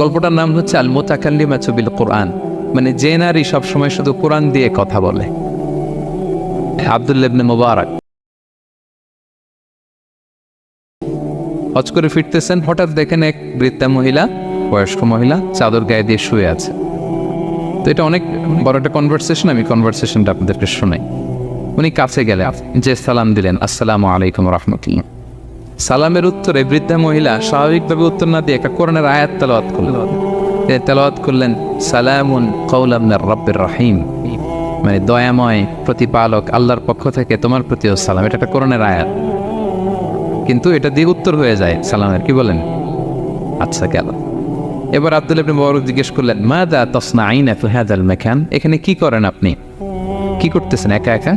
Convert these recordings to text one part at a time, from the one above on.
গল্পটার নাম হচ্ছে আল মোতাকাল্লিমা বিল কোরআন। মানে যে নারী সবসময় শুধু কোরআন দিয়ে কথা বলে। আব্দুল্লাহ ইবনে মুবারক। হজ করে ফিরতেছেন, হঠাৎ দেখেন এক বৃদ্ধা মহিলা, বয়স্ক মহিলা, চাদর গায়ে দিয়ে শুয়ে আছে। তো এটা অনেক বড় একটা কনভারসেশন আমি কনভারসেশনটা আপনাদেরকে শোনাই। উনি কাছে গেলে যে সালাম দিলেন, আসসালামু আলাইকুম রহমতুল্লাহ। সালামের উত্তরে বৃদ্ধা মহিলা স্বাভাবিকভাবে উত্তর না দিয়ে একটা কোরআনের আয়াত তেলাওয়াত করলেন। তেলাওয়াত করলেন, সালামুন কৌলামনার রব্বের রহিম। মানে দয়াময় প্রতিপালক আল্লাহর পক্ষ থেকে তোমার প্রতিও সালাম। এটা একটা কোরআনের আয়াত। কিন্তু এটা দিয়ে উত্তর হয়ে যায় সালামের। কি বলেন? আচ্ছা গেল। এবার আব্দুল ইবনে মুবারক জিজ্ঞেস করলেন মা দা তসনা আইন এত হাদাল মাকান? এখানে কি করেন আপনি? কি করতেছেন, একা একা?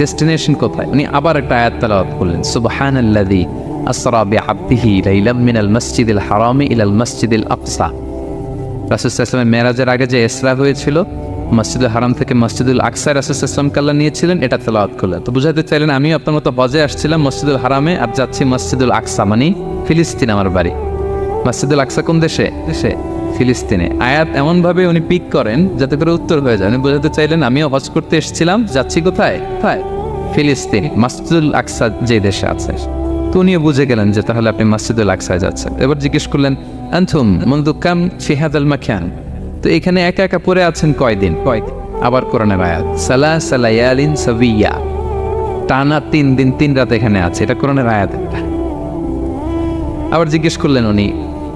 ডেস্টিনেশন কোথায়? উনি আবার একটা আয়াত তেলাওয়াত করলেন, সুবহানাল্লাযী আসরা বিআবদিহি লাইলাম মিনাল মাসজিদিল হারামি ইলাল মাসজিদিল আকসা। রাসূল সাল্লাল্লাহু মেরাজের আগে যে ইসরা হয়েছিল, মসজিদুল হারাম থেকে মসজিদুল আকসা রাসূল সাল্লাল্লাহু কাল্লা নিয়েছিলেন, এটা তেলাওয়াত করলেন। তো বুঝাতে চাইলেন আমি আপনার মতো হজে আসছিলাম মসজিদুল হারামে আর যাচ্ছি মসজিদুল আকসা মানে ফিলিস্তিন আমার বাড়ি। মসজিদুল আকসা কোন দেশে? দেশে। ফিলিস্তিনে। আয়াত এমনভাবে উনি পিক করেন যাতে করে উত্তর হয়ে যায়। উনি বোঝাতে চাইলেন, আমিও হজ করতে এসেছিলাম, যাচ্ছি কোথায়? কোথায় ফিলিস্তিন, মসজিদুল আকসা যে দেশে আছে। তো উনিও বুঝে গেলেন যে তাহলে আপনি মসজিদুল আকসায় যাচ্ছেন। এবার জিজ্ঞেস করলেন আনথুম মন্দু কাম ফিহাদাল মাখান তো এখানে একা একা পড়ে আছেন কয়দিন? কয়দিন? আবার কোরআনের আয়াত সালা সালায়ালিন সাবিয়া। টানা তিন দিন, তিন রাত এখানে আছে। এটা কোরআনের আয়াত আবার জিজ্ঞেস করলেন উনি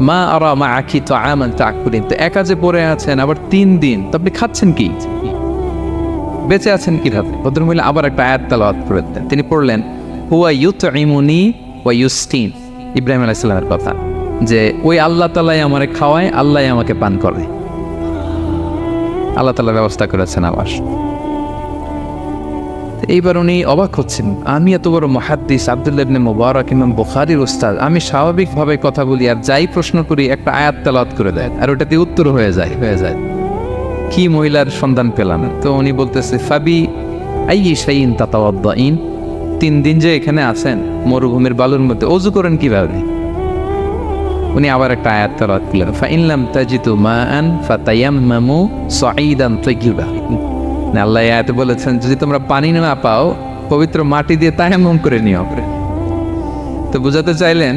মা আরা মা আখি তো আমান তা আকুরিন তো একা যে পড়ে আছেন, আবার তিন দিন, তো আপনি খাচ্ছেন কি? বেঁচে আছেন কীভাবে? ভদ্রমহিলা আবার একটা আয়াত তালাওয়াত দেন। তিনি পড়লেন, হুয়া ইউত ইমুনি ওয়া ইউস্টিন ইব্রাহিম আলাইসাল্লামের কথা, যে ওই আল্লাহ তালাই আমারে খাওয়ায়, আল্লাহ আমাকে পান করে। আল্লাহ তালা ব্যবস্থা করেছেন আবার। এইবার উনি অবাক হচ্ছেন। আমি এত বড় মহাদ্দিস আবদুল্লাহ ইবনে মুবারক ইমাম বুখারীর ওস্তাদ আমি স্বাভাবিকভাবে কথা বলি আর যাই প্রশ্ন করি একটা আয়াত তেলাওয়াত করে দেয় আর ওটাতে উত্তর হয়ে যায়। হয়ে যায়। কি মহিলার সন্ধান পেলাম? তো উনি বলতেছে ফাবি আই শাইন তাতাওয়াদ্দাইন তিন দিন যে এখানে আছেন মরুভূমির বালুর মধ্যে অজু করেন কীভাবে? উনি আবার একটা আয়াত তেলাওয়াত করলেন ফাইনলাম তাজিতু মাআন ফাতায়াম্মামু সাঈদান তাইয়িবা আল্লাহ আয়াতে বলেছেন, যদি তোমরা পানি না পাও, পবিত্র মাটি দিয়ে তায়াম্মুম করে নিও। তো বুঝাতে চাইলেন,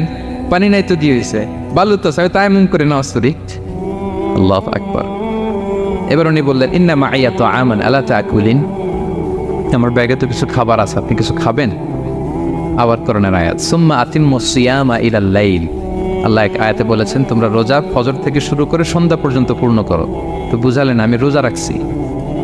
পানি নাই তো দিয়ে হয়েছে বালু তো সাথে তায়াম্মুম করে নাও, সরি। আল্লাহ আকবার। এবার উনি বললেন, ইন্না মাইয়া তো আমান আল্লাহ তাকুলিন? আমার ব্যাগে তো কিছু খাবার আছে, আপনি কিছু খাবেন? আবার করণের আয়াত, সুম্মা আতিম সিয়ামা ইলাল লাইল। আল্লাহ এক আয়াতে বলেছেন, তোমরা রোজা ফজর থেকে শুরু করে সন্ধ্যা পর্যন্ত পূর্ণ করো। তো বুঝালেন, আমি রোজা রাখছি।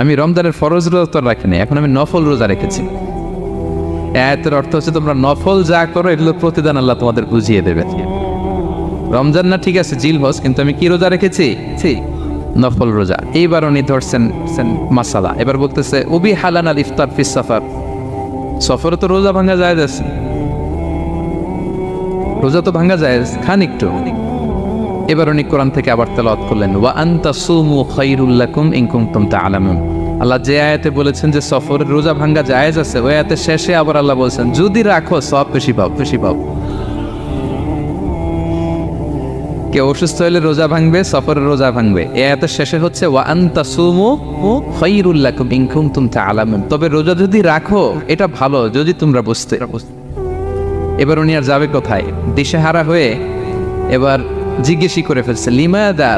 আমি রমজানের ফরজ রোজা তো রাখিনি, এখন আমি নফল রোজা রেখেছি। এই আয়াতের অর্থ হচ্ছে তোমরা নফল যা করো, এগুলো প্রতিদান আল্লাহ তোমাদের বুঝিয়ে দেবে। রমজান না ঠিক আছে, জিল হজ কিন্তু আমি কি রোজা রেখেছি? নফল রোজা। এইবার উনি ধরছেন মাসালা। এবার বলতেছে, উবি হালান আল ইফতার ফিস সফর। সফরে তো রোজা ভাঙা যায় রোজা তো ভাঙা যায় খান একটু। এবার উনি কোরআন থেকে আবার তেলাওয়াত করলেন, ওয়া আনতা সুমু খাইরুল লাকুম ইন কুনতুম তাআলামুন আল্লাহ যে আয়াতে বলেছেন যে সফরের রোজা ভাঙ্গা জায়েজ আছে, ওই আয়াতে শেষে আবার আল্লাহ বলছেন, যদি রাখো, সব বেশি পাও বেশি পাও। কেউ অসুস্থ হলে রোজা ভাঙবে, সফরের রোজা ভাঙবে। এ আয়াতের শেষে হচ্ছে, ওয়া আনতা সুমু খাইরুল লাকুম ইন কুনতুম তাআলামুন তবে রোজা যদি রাখো, এটা ভালো, যদি তোমরা বুঝতে। এবার উনি আর যাবে কোথায়? দিশেহারা হয়ে এবার জিজ্ঞেসই করে ফেলছে, লিমাদা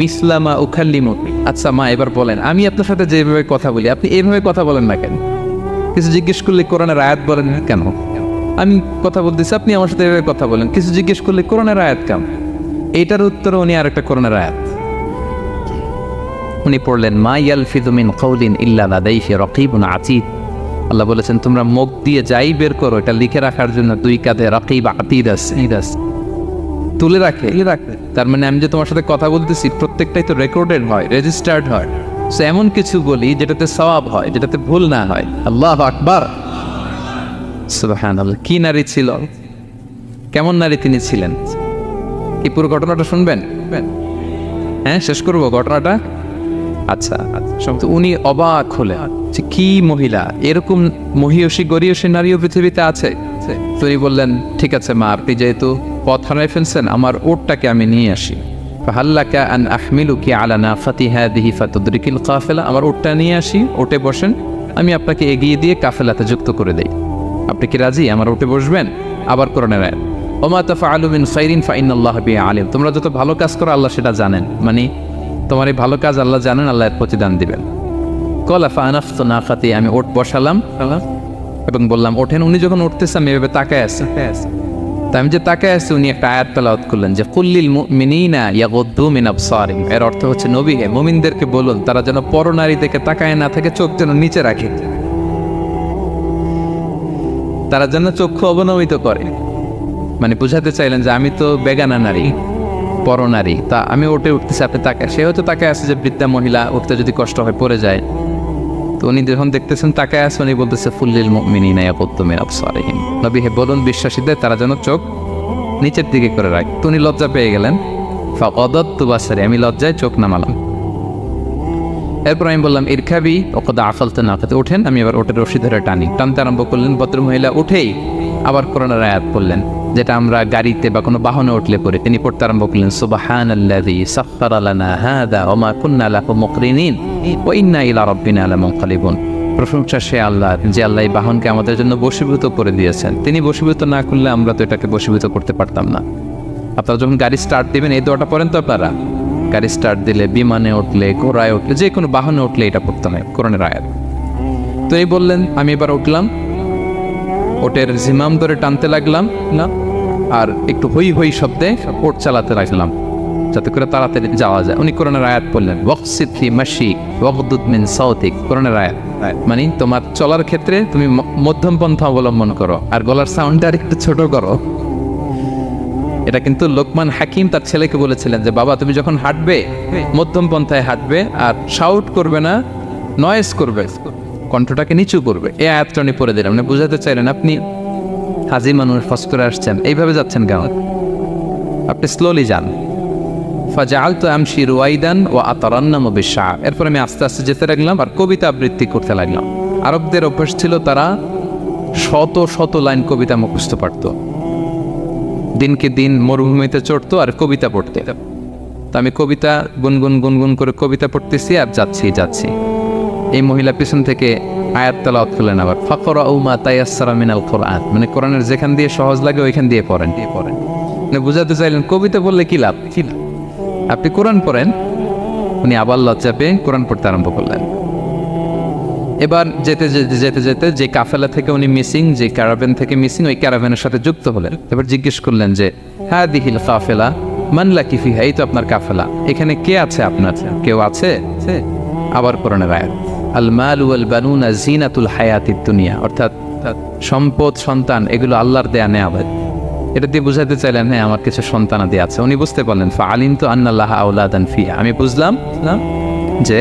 মিসলামা উকাল্লিমুক আচ্ছা মা, এবার বলেন, আমি আপনার সাথে যেভাবে কথা বলি, আপনি এইভাবে কথা বলেন না কেন? কিছু জিজ্ঞেস করলে কোরআনের আয়াত বলেন কেন? আমি কথা বলতেছি, আপনি আমার সাথে এভাবে কথা বলেন, কিছু জিজ্ঞেস করলে কোরআনের আয়াত কেন? এইটার উত্তরে উনি আরেকটা কোরআনের আয়াত। উনি পড়লেন, মা ইয়ালফিদু মিন কওলিন ইল্লা লাদাইহি রাকিবুন আতীদ। আল্লাহ বলেছেন, তোমরা মুখ দিয়ে যাই বের করো, এটা লিখে রাখার জন্য দুই কাঁধে রাকিব আতীদ আছে ঈদ আছে। তুলে রাখে। তার মানে আমি যে তোমার সাথে কথা বলতেছি, প্রত্যেকটাই তো রেকর্ডেড হয় রেজিস্টার্ড হয়। সো এমন কিছু বলি যেটাতে সওয়াব হয়, যেটাতে ভুল না হয়। আল্লাহ আকবার। কি নারী ছিল? কেমন নারী তিনি ছিলেন? কি পুরো ঘটনাটা শুনবেন? হ্যাঁ শেষ করব ঘটনাটা? আচ্ছা আচ্ছা উনি অবাক হলেন যে কি মহিলা? এরকম মহিয়সী গরিয়সী নারীও পৃথিবীতে আছে? তো উনি বললেন, ঠিক আছে মা, আপনি যেহেতু পথ হারাই ফেলছেন, আমার ওটটাকে আমি নিয়ে আসি। আন আলানা ফাতিহা দিহি ফাতুদ্রিকিল কাফেলা। আমার ওটটা নিয়ে আসি ওটে বসেন, আমি আপনাকে এগিয়ে দিয়ে কাফেলাতে যুক্ত করে দেই। আপনি কি রাজি? আমার ওটে বসবেন? আবার আয়াত। ওমা আলুমিন ফাইরিন ফাইন আল্লাহ বি আলিম। তোমরা যত ভালো কাজ করো, আল্লাহ সেটা জানেন। মানে তোমার এই ভালো কাজ আল্লাহ জানেন, আল্লাহ এর প্রতিদান দিবেন। কলা ফানাফ তো না খাতে আমি ওট বসালাম, এবং বললাম, ওঠেন। উনি যখন উঠতেছে, আমি এভাবে তাকায় আসছি তা আমি যে তাকায় আসছি উনি একটা আয়াত তেলাওয়াত করলেন যে, কুল্লিল মিনিনা ইয়াগদ্দু মিন আবসারিম। এর অর্থ হচ্ছে, নবী হে, মুমিনদেরকে বলুন, তারা যেন পরনারী দেখে তাকায় না থাকে, চোখ যেন নিচে রাখে। তারা যেন চক্ষু অবনমিত করে। মানে বুঝাতে চাইলেন যে, আমি তো বেগানা নারী পরনারী তা আমি ওটে উঠতেছি, আপনি তাকে সে হয়তো তাকে আছে যে, বৃদ্ধা মহিলা, উঠতে যদি কষ্ট হয়, পড়ে যায়। তো উনি যখন দেখতেছেন তাকে আছে, উনি বলতেছে, ফুল্লিল মিনি না ইয়াকুত্তুমিন আবসারিহিম। নবী হে বলুন বিশ্বাসীদের, তারা যেন চোখ নিচের দিকে করে রাখ। তো উনি লজ্জা পেয়ে গেলেন। ফাকদত্তু বাসারি, আমি লজ্জায় চোখ নামালাম। এরপর আমি বললাম ইরখাবি ওকদা আফালতে, না খাতে ওঠেন। আমি আবার ওটের রশি ধরে টানি। টানতে আরম্ভ করলেন, ভদ্র মহিলা উঠেই আবার করোনার আয়াত পড়লেন। যেটা আমরা গাড়িতে বা কোনো বাহনে উঠলে পরে তিনি পড়তে আরম্ভ করলেন সুবাহান আল্লাযী সাখখারা লানা হাদা ওয়া মা কুন্না লাহু মুকরিনিন ওয়া ইন্না ইলা রাব্বিনা লামুনকালিবুন। প্রশংসা সে আল্লাহ যে আল্লাহ বাহনকে আমাদের জন্য বশীভূত করে দিয়েছেন। তিনি বশীভূত না করলে আমরা তো এটাকে বশীভূত করতে পারতাম না। আপনারা যখন গাড়ি স্টার্ট দিবেন, এই দোয়াটা পড়েন তো আপনারা? গাড়ি স্টার্ট দিলে বিমানে উঠলে, ঘোড়ায় উঠলে, যে কোনো বাহনে উঠলে এটা পড়তে হয়, কোরআনের আয়াত। তো এই বললেন, আমি এবার উঠলাম। ওটের জিমাম ধরে টানতে লাগলাম, না? আর একটু হই হই শব্দে ওট চালাতে লাগলাম যাতে করে তাড়াতাড়ি যাওয়া যায়। উনি কোরআনের আয়াত বললেন ওয়াকসিদ মাসি ওয়াকদুদ মিন সাউতিক কোরআনের আয়াত। মানে তোমার চলার ক্ষেত্রে তুমি মধ্যম পন্থা অবলম্বন করো আর গলার সাউন্ডটা আর একটু ছোট করো। এটা কিন্তু লোকমান হাকিম তার ছেলেকে বলেছিলেন যে বাবা তুমি যখন হাঁটবে মধ্যম পন্থায় হাঁটবে আর শাউট করবে না নয়েস করবে কণ্ঠটাকে নিচু করবে। এই আয়াতটা উনি পড়ে দিলাম মানে বুঝাতে চাইলেন আপনি হাজি মানুষ ফস করে আসছেন। এইভাবে যাচ্ছেন কেন আপনি স্লোলি যান। ফাজাল তো আমশি রুয়াইদান ও আতরান্নাম বিশা এরপর আমি আস্তে আস্তে যেতে লাগলাম আর কবিতা আবৃত্তি করতে লাগলাম। আরবদের অভ্যাস ছিল তারা শত শত লাইন কবিতা মুখস্থ পারতো। দিনকে দিন মরুভূমিতে চড়তো আর কবিতা পড়তে। তো আমি কবিতা গুনগুন গুনগুন করে কবিতা পড়তেছি আর যাচ্ছি যাচ্ছি। এই মহিলা পিছন থেকে আবার। উমা মিনাল কোরআন। মানে কোরআনের যেখান দিয়ে সহজ লাগে, ওইখান দিয়ে পড়েন। দিয়ে পড়েন মানে বুঝাতে চাইলেন, কবিতা বললে কি লাভ? কি লাভ? আপনি কোরআন পড়েন, উনি আবার লজ্জা পেয়ে কোরআন পড়তে আরম্ভ করলেন। এবার যেতে যেতে যেতে যেতে যে কাফেলা থেকে উনি মিসিং, যে ক্যারাভেন থেকে মিসিং, ওই ক্যারাভেনের সাথে যুক্ত হলেন। এবার জিজ্ঞেস করলেন যে হ্যাঁ দিহিল কাফেলা মানলা কিফিহা এই তো আপনার কাফেলা। এখানে কে আছে আপনার? কেউ আছে? আবার কোরআনের আয়াত। আল মাল ওয়াল জিনাতুল দুনিয়া। অর্থাৎ সম্পদ, সন্তান, এগুলো আল্লাহর দেয়া নেয়াবাদ এটা দিয়ে বুঝাতে চাইলেন হ্যাঁ আমার কিছু সন্তানাদি আছে। উনি বুঝতে পারলেন ফা আলিম তো আন্নাল্লাহ আউলাদান ফিয়া আমি বুঝলাম যে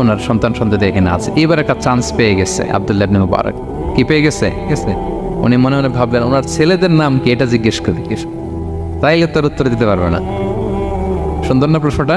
ওনার সন্তান সন্ততি এখানে আছে। এবার একটা চান্স পেয়ে গেছে আবদুল্লাহ মুবারক। কি পেয়ে গেছে? গেছে উনি মনে মনে ভাবলেন, ওনার ছেলেদের নাম কি? এটা জিজ্ঞেস করে। তাইলে তার উত্তর দিতে পারবে না। সুন্দর না প্রশ্নটা?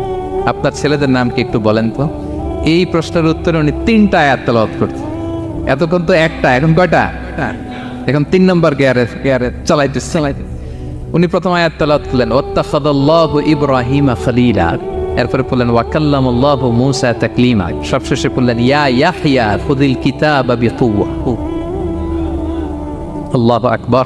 আপনার ছেলেদের নাম কি একটু বলেন তো? এই প্রশ্নের উত্তরে উনি তিনটা আয়াত তেলাওয়াত করছে এতক্ষণ তো একটা এখন কয়টা? এখন তিন নম্বর গিয়ারে গিয়ারে চালাইতেছে। চালাইতে উনি প্রথম আয়াত তেলাওয়াত করলেন ওত্তাখাদাল্লাহু ইব্রাহিমা খলিলা। এরপরে বললেন ওয়াকাল্লামুল্লাহু মূসা তাকলিমা। সবশেষে বললেন ইয়া ইয়াহইয়া খুদিল কিতাবা আল্লাহ আকবর।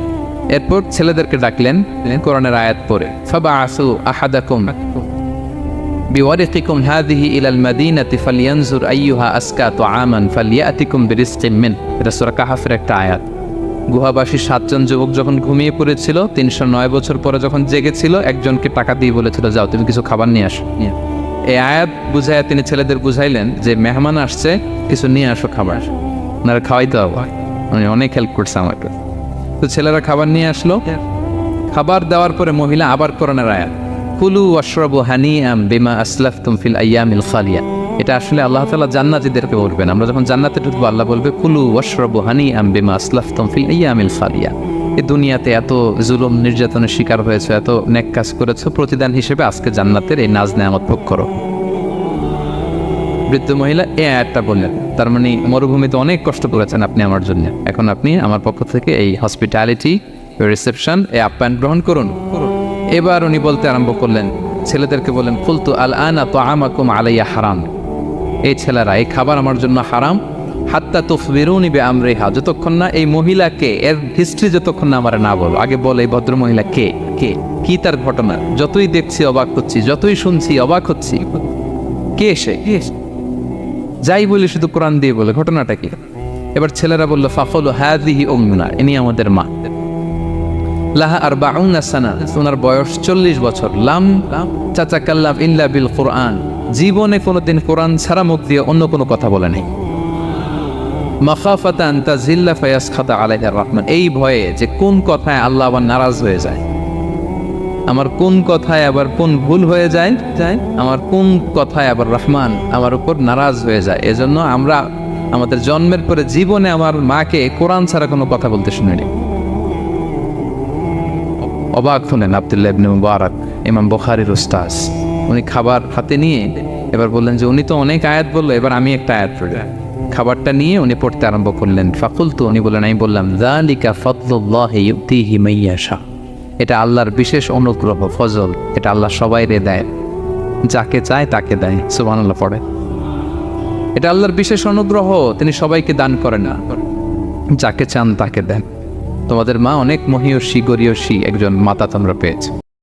এরপর ছেলেদেরকে ডাকলেন, কোরআনের আয়াত পরে আসু আহাদাকুম আইয়ুহা আসকা তুআমান ফালিয়াতিকুম বিরিজকিম মিন। এটা সূরা কাহাফের একটা আয়াত। গুহাবাসী সাতজন যুবক যখন ঘুমিয়ে পড়েছিল, তিনশো নয় বছর পরে যখন জেগেছিল, একজনকে টাকা দিয়ে বলেছিল, যাও, তুমি কিছু খাবার নিয়ে আসো। এই আয়াত বুঝাইয়া তিনি ছেলেদের বুঝাইলেন যে, মেহমান আসছে, কিছু নিয়ে আসো খাবার। ওনারা খাওয়াইতে হবে। অনেক হেল্প করছে আমাকে। তো ছেলেরা খাবার নিয়ে আসলো। খাবার দেওয়ার পরে মহিলা আবার করোনার আয়াত। কুলু অশ্রবু হানি আম বিমা আসলাফ তুমফিল আয়ামিল খালিয়া এটা আসলে আল্লাহ তালা জান্নাতিদেরকে বলবেন। আমরা যখন জান্নাতে ঢুকবো আল্লাহ বলবে কুলু অশ্রবু হানি আম বিমা আসলাফ তুমফিল আয়ামিল খালিয়া এ দুনিয়াতে এত জুলুম নির্যাতনের শিকার হয়েছে এত নেক কাজ করেছ প্রতিদান হিসেবে আজকে জান্নাতের এই নাজ নেয়ামত ভোগ করো। বৃদ্ধ মহিলা এই আয়াতটা বললেন। তার মানে মরুভূমিতে অনেক কষ্ট করেছেন আপনি আমার জন্য। এখন আপনি আমার পক্ষ থেকে এই হসপিটালিটি রিসেপশন এই আপ্যায়ন গ্রহণ করুন। এবার উনি বলতে আরম্ভ করলেন, ছেলেদেরকে বললেন ফুলতু আল আনা তো আমাকুম আলাইয়া হারাম। এই ছেলেরা, এই খাবার আমার জন্য হারাম। হাত্তা তুফবিরুনি বে আমরেহা যতক্ষণ না এই মহিলাকে, এর হিস্ট্রি যতক্ষণ না আমার না বলো, আগে বল এই ভদ্র মহিলা কে? কে? কি তার ঘটনা? যতই দেখছি, অবাক হচ্ছি, যতই শুনছি, অবাক হচ্ছি। কে সে? কে? যাই বলি শুধু কোরআন দিয়ে বলে, ঘটনাটা কি? এবার ছেলেরা বলল, ফাফল হাদিহি ওমনা ইনি আমাদের মা। লাহা আর সানা ওনার বয়স চল্লিশ বছর। লাম চাচা কাল্লাম ইল্লা বিল কোরআন। জীবনে কোনোদিন কোরআন ছাড়া মুখ দিয়ে অন্য কোনো কথা বলে নেই। মাখাফাতান তাজিল্লা ফায়াস খাতা আলাইহার রহমান। এই ভয়ে যে কোন কথায় আল্লাহ আবার নারাজ হয়ে যায়। আমার কোন কথায় আবার কোন ভুল হয়ে যায়? যায়। আমার কোন কথায় আবার রহমান আমার উপর নারাজ হয়ে যায়? এজন্য আমরা আমাদের জন্মের পরে জীবনে আমার মাকে কোরআন ছাড়া কোনো কথা বলতে শুনিনি। অবাক হলেন আবদুল্লাহ ইবনে মুবারক ইমাম বুখারীর উস্তাজ উনি খাবার হাতে নিয়ে এবার বললেন যে উনি তো অনেক আয়াত বলল এবার আমি একটা আয়াত পড়ি। খাবারটা নিয়ে উনি পড়তে আরম্ভ করলেন। ফাকুল তো উনি বললেন আমি বললাম জালিকা ফদলুল্লাহ ইউতিহি মাইয়াশা। এটা আল্লাহর বিশেষ অনুগ্রহ, ফজল। এটা আল্লাহ সবাই রে দেয়। যাকে চায় তাকে দেয়। সুবান আল্লাহ পড়ে। এটা আল্লাহর বিশেষ অনুগ্রহ, তিনি সবাইকে দান করেন না। যাকে চান তাকে দেন। তোমাদের মা অনেক মহিয়সী, গরিয়সী একজন মাতা তোমরা পেয়েছে।